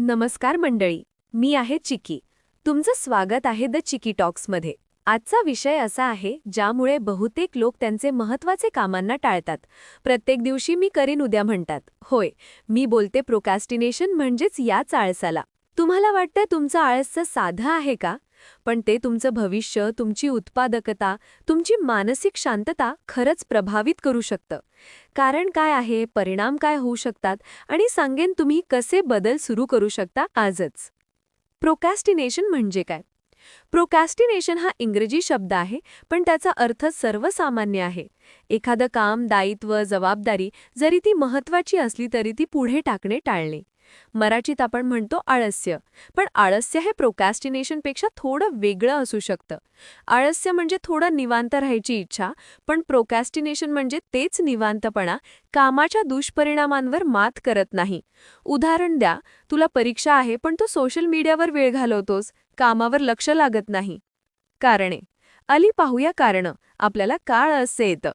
नमस्कार मंडळी मी आहे चिकी. तुमचं स्वागत आहे द चिकी टॉक्समध्ये. आजचा विषय असा आहे ज्यामुळे बहुतेक लोक त्यांचे महत्त्वाचे कामांना टाळतात. प्रत्येक दिवशी मी करीन उद्या म्हणतात. होय मी बोलते प्रोकॅस्टिनेशन म्हणजेच याच आळसाला तुम्हाला वाटतं तुमचं आळसचं साधं आहे का? पण ते तुमचं भविष्य तुमची उत्पादकता तुमची मानसिक शांतता खरंच प्रभावित करू शकतं. कारण काय आहे परिणाम काय होऊ शकतात आणि सांगेन तुम्ही कसे बदल सुरू करू शकता आजच. प्रोकॅस्टिनेशन म्हणजे काय? प्रोकॅस्टिनेशन हा इंग्रजी शब्द आहे पण त्याचा अर्थ सर्वसामान्य आहे. एखादं काम दायित्व जबाबदारी जरी ती महत्वाची असली तरी ती पुढे टाकणे टाळणे. मराठीत आपण म्हणतो आळस्य. पण आळस्य हे प्रोकॅस्टिनेशनपेक्षा थोडं वेगळं असू शकतं. आळस्य म्हणजे थोडं निवांत राहायची इच्छा पण प्रोकॅस्टिनेशन म्हणजे तेच निवांतपणा कामाच्या दुष्परिणामांवर मात करत नाही. उदाहरण द्या तुला परीक्षा आहे पण तू सोशल मीडियावर वेळ घालवतोस कामावर लक्ष लागत नाही. कारणे. अली पाहूया कारणं. आपल्याला काळ असे येतं.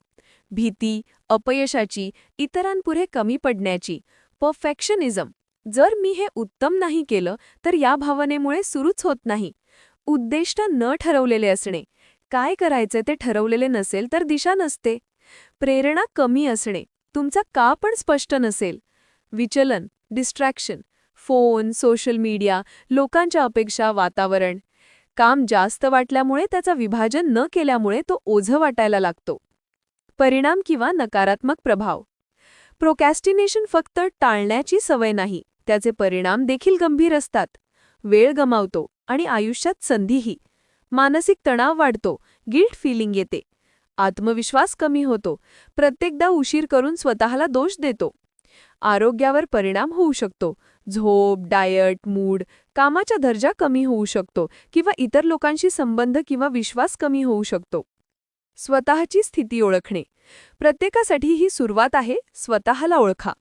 भीती अपयशाची इतरांपुढे कमी पडण्याची. परफेक्शनिझम जर मी हे उत्तम नाही केलं तर या भावनेमुळे सुरूच होत नाही. उद्दिष्ट न ठरवलेले असणे. काय करायचे ते ठरवलेले नसेल तर दिशा नसते. प्रेरणा कमी असणे. तुमचा का पण स्पष्ट नसेल. विचलन डिस्ट्रॅक्शन फोन सोशल मीडिया लोकांच्या अपेक्षा वातावरण. काम जास्त वाटल्यामुळे त्याचा विभाजन न केल्यामुळे तो ओझं वाटायला लागतो. परिणाम किंवा नकारात्मक प्रभाव. प्रोकॅस्टिनेशन फक्त टाळण्याची सवय नाही. त्याचे परिणाम देखील गंभीर असतात. वेळ गमावतो आणि आयुष्यात संधीही. मानसिक तणाव वाढतो. गिल्ट फिलिंग येते. आत्मविश्वास कमी होतो. प्रत्येकदा उशीर करून स्वतःला दोष देतो. आरोग्यावर परिणाम होऊ शकतो. झोप डायट मूड कामाचा दर्जा कमी होऊ शकतो किंवा इतर लोकांशी संबंध किंवा विश्वास कमी होऊ शकतो. स्वतःची स्थिती ओळखणे. प्रत्येकासाठी ही सुरुवात आहे स्वतःला ओळखा.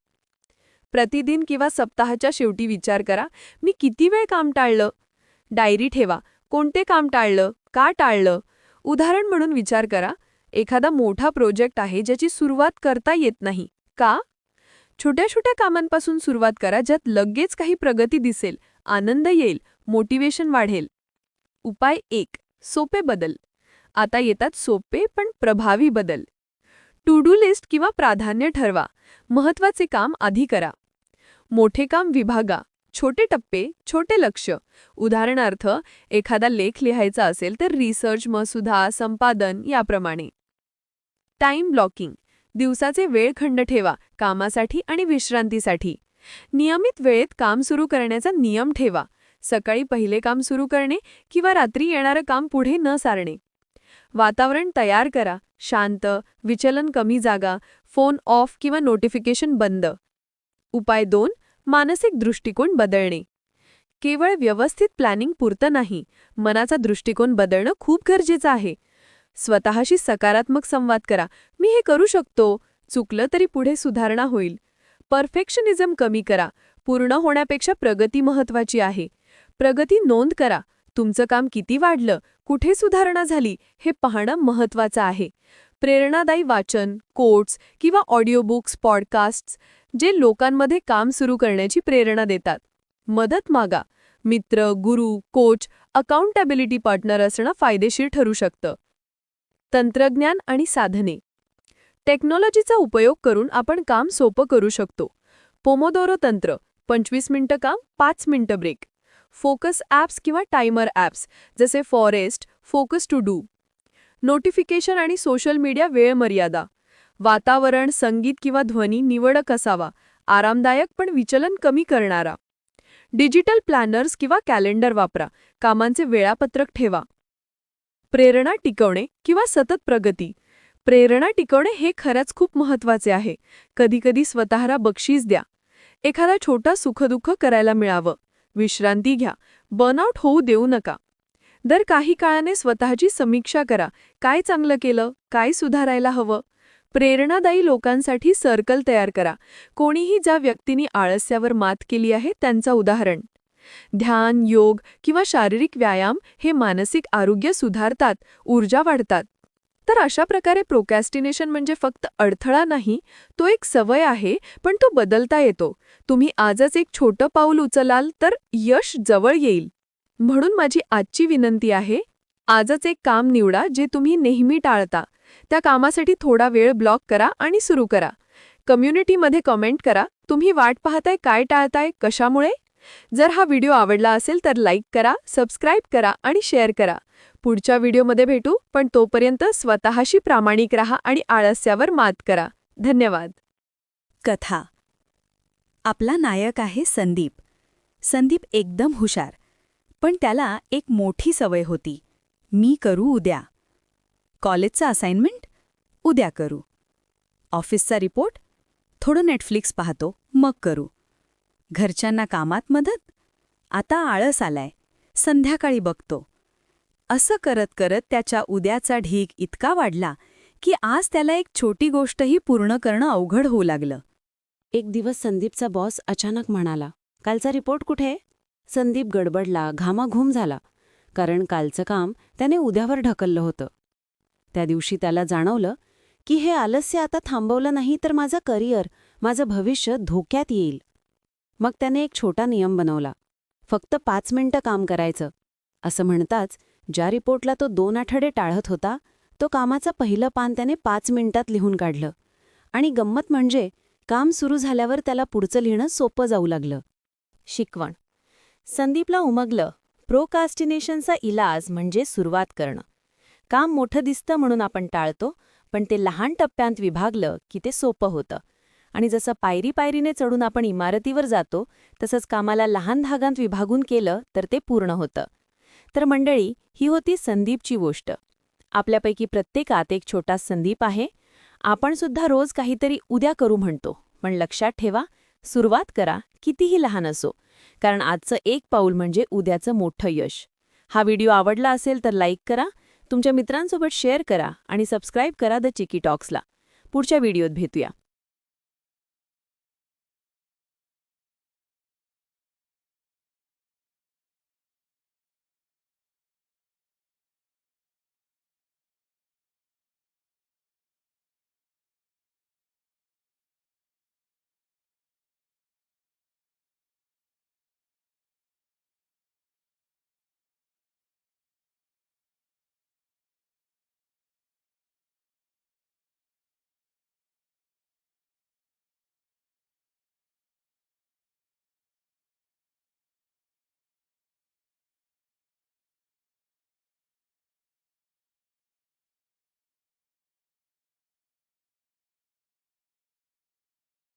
प्रतिदिन किंवा सप्ताहाच्या शेवटी विचार करा मी किती वेळ काम टाळलं? डायरी ठेवा. कोणते काम टाळलं? का टाळलं? उदाहरण म्हणून विचार करा. एखादा मोठा प्रोजेक्ट आहे ज्याची सुरुवात करता येत नाही. का? छोट्या छोट्या कामांपासून सुरुवात करा ज्यात लगेच काही प्रगती दिसेल आनंद येईल मोटिवेशन वाढेल. उपाय एक सोपे बदल. आता येतात सोपे पण प्रभावी बदल. टू डू लिस्ट किंवा प्राधान्य ठरवा. महत्त्वाचे काम आधी करा. मोठे काम विभागा छोटे टप्पे छोटे लक्ष. उदाहरणार्थ एखादा लेख लिहायचा असेल तर रिसर्च मसुधा संपादन याप्रमाणे. टाइम ब्लॉकिंग दिवसाचे वेळखंड ठेवा कामासाठी आणि विश्रांतीसाठी. नियमित वेळेत काम सुरू करण्याचा नियम ठेवा. सकाळी पहिले काम सुरू करणे किंवा रात्री येणारं काम पुढे न सारणे. वातावरण तयार करा शांत विचलन कमी जागा फोन ऑफ किंवा नोटिफिकेशन बंद. उपाय दोन मानसिक दृष्टिकोन बदलणे. केवळ व्यवस्थित प्लॅनिंग पुरतं नाही मनाचा दृष्टिकोन बदलणं खूप गरजेचं आहे. स्वतःशी सकारात्मक संवाद करा. मी हे करू शकतो चुकलं तरी पुढे सुधारणा होईल. परफेक्शनिझम कमी करा. पूर्ण होण्यापेक्षा प्रगती महत्वाची आहे. प्रगती नोंद करा. तुमचं काम किती वाढलं कुठे सुधारणा झाली हे पाहणं महत्वाचं आहे. प्रेरणादायी वाचन कोट्स किंवा ऑडिओबुक्स पॉडकास्ट्स जे लोकांमध्ये काम सुरू करण्याची प्रेरणा देतात. मदत मागा मित्र गुरु कोच अकाउंटेबिलिटी पार्टनर असणं फायदेशीर ठरू शकतं. तंत्रज्ञान आणि साधने. टेक्नॉलॉजीचा उपयोग करून आपण काम सोपं करू शकतो. पोमोदोरो तंत्र पंचवीस मिनिटं काम पाच मिनिटं ब्रेक फोकस ॲप्स किंवा टायमर ॲप्स जसे forest focus to do notification आणि सोशल मीडिया वेळ मर्यादा वातावरण संगीत किंवा ध्वनी निवडक असावा आरामदायक पण विचलन कमी करणारा. डिजिटल प्लॅनर्स किंवा कॅलेंडर वापरा कामांचे वेळापत्रक ठेवा. प्रेरणा टिकवणे किंवा सतत प्रगती. प्रेरणा टिकवणे हे खरंच खूप महत्त्वाचे आहे. कधीकधी स्वतःला बक्षीस द्या. एखादा छोटा सुखदुःख करायला मिळावं. विश्रांती घ्या. बर्नआउट होऊ देऊ नका. दर काही काळाने स्वतःची समीक्षा करा. काय चांगलं केलं? काय सुधारायला हवं? प्रेरणादायी लोकांसाठी सर्कल तयार करा. कोणीही ज्या व्यक्तींनी आळस्यावर मात केली आहे त्यांचं उदाहरण. ध्यान योग किंवा शारीरिक व्यायाम हे मानसिक आरोग्य सुधारतात ऊर्जा वाढतात. तर अशा प्रकारे प्रोकॅस्टिनेशन म्हणजे फक्त अडथळा नाही तो एक सवय आहे पण तो बदलता येतो. तुम्ही आजच एक छोटं पाऊल उचलाल तर यश जवळ येईल. म्हणून माझी आजची विनंती आहे आजच एक काम निवडा जे तुम्ही नेहमी टाळता. त्या कामासाठी थोडा वेळ ब्लॉक करा आणि सुरू करा. कम्युनिटीमध्ये कमेंट करा तुम्ही वाट पाहताय काय टाळताय कशामुळे? जर हा व्हिडिओ आवडला असेल तर लाईक करा सबस्क्राईब करा आणि शेअर करा. पुढच्या व्हिडिओमध्ये भेटू पण तोपर्यंत स्वतःशी प्रामाणिक राहा आणि आळस्यावर मात करा. धन्यवाद. कथा. आपला नायक आहे संदीप. संदीप एकदम हुशार. पण त्याला एक मोठी सवय होती. मी करू उद्या. कॉलेजचा असाइनमेंट उद्या करू. ऑफिसचा रिपोर्ट थोडं नेटफ्लिक्स पाहतो मग करू. घरच्यांना कामात मदत? आता आळस आलाय. संध्याकाळी बघतो. असं करत करत त्याच्या उद्याचा ढीग इतका वाढला की आज त्याला एक छोटी गोष्टही पूर्ण करणं अवघड होऊ लागलं. एक दिवस संदीपचा बॉस अचानक म्हणाला कालचा रिपोर्ट कुठे? संदीप गडबडला घामाघूम झाला. कारण कालचं काम त्याने उद्यावर ढकललं होतं. त्या दिवशी त्याला जाणवलं की हे आलस्य आता थांबवलं नाही तर माझं करिअर माझं भविष्य धोक्यात येईल. मग त्याने एक छोटा नियम बनवला. फक्त पाच मिनिटं काम करायचं. असं म्हणताच ज्या रिपोर्टला तो दोन आठवडे टाळत होता तो कामाचं पहिलं पान त्याने पाच मिनिटात लिहून काढलं. आणि गंमत म्हणजे काम सुरू झाल्यावर त्याला पुढचं लिहिणं सोपं जाऊ लागलं. शिकवण. संदीपला उमगलं. प्रोकास्टिनेशनचा इलाज म्हणजे सुरुवात करणं. काम मोठं दिसतं म्हणून आपण टाळतो पण ते लहान टप्प्यांत विभागलं की ते सोपं होतं. आणि जसं पायरी पायरीने चढून आपण इमारतीवर जातो तसंच कामाला लहान धागांत विभागून केलं तर ते पूर्ण होतं. तर मंडळी ही होती संदीपची गोष्ट. आपल्यापैकी प्रत्येकात एक छोटा संदीप आहे. आपण सुद्धा रोज काहीतरी उद्या करू म्हणतो पण लक्षात ठेवा सुरुवात करा कितीही लहान असो कारण आजचं एक पाऊल म्हणजे उद्याचं मोठं यश. हा व्हिडिओ आवडला असेल तर लाईक करा तुमच्या मित्रांसोबत शेअर करा आणि सबस्क्राईब करा द चिकी टॉक्सला. पुढच्या व्हिडिओत भेटूया.